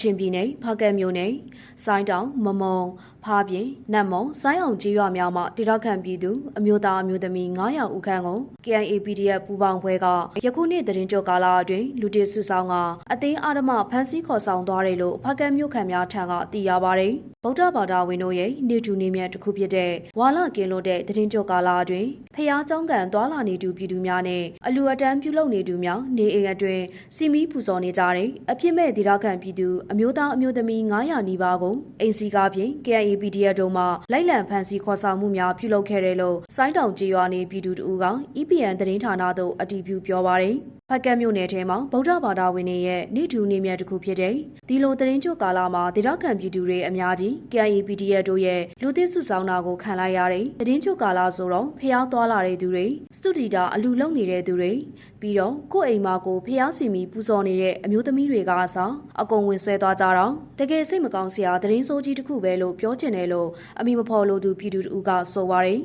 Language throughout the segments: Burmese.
ချင်ပြည်နယ်ဖားကတ်မြို့နယ်စိုင်းတောင်မမုံဖားပြင်နတ်မုံစိုင်းအောင်ကြီးရွာများမှတိရခန့်ပြည်သူအမျိုးသားအမျိုးသမီး900ဦးခန့်ကို KIA PDF ပူးပေါင်းဖွဲ့ကယခုနှစ်သတင်းကြိုကာလအတွင်းလူတစ်စုဆောင်ကအသိအာရမဖမ်းဆီးခေါ်ဆောင်သွားတယ်လို့ဖားကတ်မြို့ခံများထံကသိရပါတယ် ဗုဒ္ဓဘာသာဝင်တို့ရဲ့နေတူနေမြတ်တစ်ခုဖြစ်တဲ့ဝါလကင်းလို့တဲ့သတင်းကြိုကာလအတွင်းဖျားเจ้าကန်သွာလာနေသူပြည်သူများနဲ့အလူအတန်းပြုလုပ်နေသူများနေအိမ်အတွင်းစီမီပူဇော်နေကြတဲ့အပြစ်မဲ့တိရခန့်ပြည်သူအမျိုးသားအမျိုးသမီး900နီးပါးကိုအိမ်စီကားဖြင့် KIA PDF တို့မှလိုက်လံဖမ်းဆီးခေါ်ဆောင်မှုများပြုလုပ်ခဲ့တယ်လို့စိုင်းတောင်ကြီးရွာနေပြည်သူတို့က EPN သတင်းဌာနသို့အတည်ပြုပြောပါရယ် ဖက်ကတ်မြို့နယ်ထဲမှာဗုဒ္ဓဘာသာဝင်တွေရဲ့နေထူနေမြတ်တစ်ခုဖြစ်တဲ့ဒီလိုသတင်းကြိုကာလမှာဒေသခံပြည်သူတွေအများကြီး KIA PDF တို့ရဲ့လူသစ်စုဆောင်တာကိုခံလိုက်ရတဲ့သတင်းကြိုကာလဆိုတော့ဖျားသွားလာတဲ့သူတွေစတူဒီတာအလူလုံနေတဲ့သူတွေပြီးတော့ကိုယ့်အိမ်မှာကိုဖျားစီမီပူဇော်နေတဲ့အမျိုးသမီးတွေကအစားအကုန်ဝင်ဆွဲသွားကြတော့တကယ်စိတ်မကောင်းစရာသတင်းဆိုးကြီးတစ်ခုပဲလို့ပြောချင်တယ်လို့အမိမဖော်လို့သူပြည်သူတို့ကဆိုပါရယ်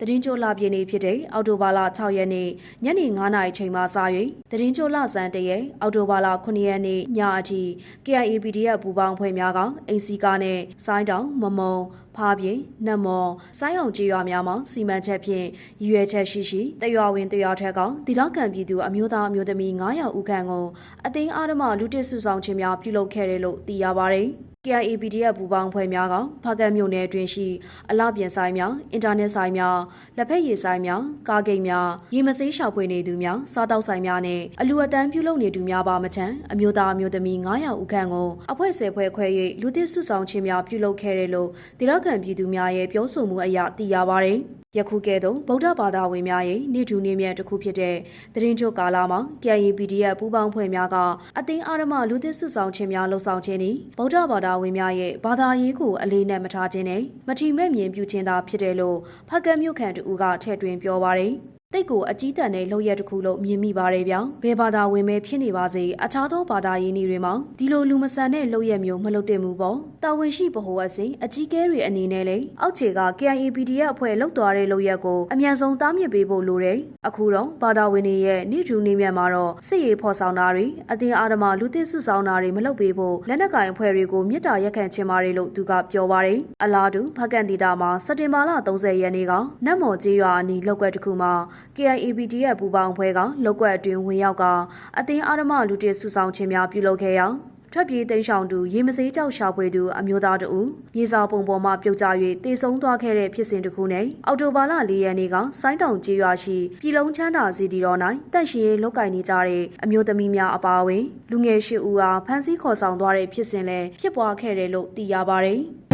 တရင်ချိုလာပြည့်နေဖြစ်တဲ့အော်တိုဘာလ6ရက်နေ့ညနေ9နာရီချိန်မှစ၍တရင်ချိုလာစံတရဲအော်တိုဘာလ9ရက်နေ့ညအထိ KIA PDF ပူပေါင်းဖွဲ့များကအင်စီကာနဲ့စိုင်းတောင်မမုံဖားပြင်းနတ်မော်စိုင်းအောင်ကြီးရွာများမှာစီမံချက်ဖြင့်ရည်ရွယ်ချက်ရှိရှိတရွာဝင်တရွာထက်ကတိရကံပြည်သူအမျိုးသားအမျိုးသမီး900ဦးခန့်ကိုအသိအာရမလူတစ်စုဆောင်ခြင်းများပြုလုပ်ခဲ့တယ်လို့သိရပါတယ်။ KIA PDF ပူပေါင်းဖွဲ့များကဖားကတ်မြို့နယ်အတွင်းရှိအလားပြင်ဆိုင်များအင်တာနက်ဆိုင်များလက်ဖက်ရည်ဆိုင်များကားဂိတ်များရေမဆေးရှာဖွေနေသူများစားတောက်ဆိုင်များနဲ့အလူအတန်းပြုလုပ်နေသူများပါမချမ်းအမျိုးသားအမျိုးသမီး900ဦးခန့်ကိုအဖွဲ့ဆယ်ဖွဲ့ခွဲ၍လူသစ်စုဆောင်ခြင်းများပြုလုပ်ခဲ့တယ်လို့ဒေသခံပြည်သူများရဲ့ပြောဆိုမှုအရသိရပါတယ်။ ယခုကဲ့သို့ဗုဒ္ဓဘာသာဝင်များရဲ့နေထူနေမြတ်တစ်ခုဖြစ်တဲ့သတင်းချုပ်ကာလမှာ KIA PDF ပူးပေါင်းဖွဲ့များကအသိအာရမလူသစ်စုဆောင်ခြင်းများလှုပ်ဆောင်ခြင်းသည်ဗုဒ္ဓဘာသာဝင်များရဲ့ဘာသာရေးကိုအလေးနဲ့မထားခြင်းနဲ့မထီမဲ့မြင်ပြုခြင်းသာဖြစ်တယ်လို့ဖက်ကတ်မြို့ခံတူကထည့်သွင်းပြောပါတယ် တိတ်ကိုအကြီးတန်းတဲ့လှုပ်ရက်တစ်ခုလို့မြင်မိပါတယ်ဗျာဘယ်ဘာသာဝင်ပဲဖြစ်နေပါစေအခြားသောဘာသာရေးနည်းတွေမှာဒီလိုလူမဆန်တဲ့လှုပ်ရက်မျိုးမလုပ်တင်မှုပေါ့တာဝန်ရှိဗဟိုအစဉ်အကြီးကဲတွေအနေနဲ့လေအောက်ခြေက KIAPD ရဲ့အဖွဲ့လှုပ်သွားတဲ့လှုပ်ရက်ကိုအမြန်ဆုံးတားမြစ်ပေးဖို့လိုတယ်အခုတော့ဘာသာဝင်တွေရဲ့နေထူနေမြတ်မှာတော့စစ်ရေးဖော်ဆောင်တာတွေအတင်းအာဓမလူသစ်စုဆောင်တာတွေမလုပ်ပေးဖို့လက်နက်ကင်အဖွဲ့တွေကိုမြစ်တာရက်ခံချင်ပါတယ်လို့သူကပြောပါတယ်အလားတူဖကန်တီတာမှာစက်တင်ဘာလ30ရက်နေ့ကနတ်မော်ကျေးရွာအနီးလောက်ကွက်တစ်ခုမှာ KIAPD ရဲ့ပူပေါင်းဖွဲ့ကလောက်ကွက်အတွင်းဝင်ရောက်ကအတင်းအာဓမလူတစ်စုဆောင်ခြင်းများပြုလုပ်ခဲ့ရာထွက်ပြေးတိမ်းရှောင်သူရေမစေးကြောက်ရှာဖွေသူအမျိုးသားတို့မြေစာပုံပေါ်မှပြုတ်ကျ၍တေဆုံးသွားခဲ့တဲ့ဖြစ်စဉ်တစ်ခုနဲ့အော်တိုဘာလ၄ရက်နေ့ကစိုင်းတောင်ကျေးရွာရှိပြည်လုံးချမ်းသာစီတီတော်၌တန့်ရှင်ရေးလောက်ကင်နေကြတဲ့အမျိုးသမီးများအပါအဝင်လူငယ်၈ဦးအားဖမ်းဆီးခေါ်ဆောင်သွားတဲ့ဖြစ်စဉ်လည်းဖြစ်ပွားခဲ့တယ်လို့သိရပါတယ်။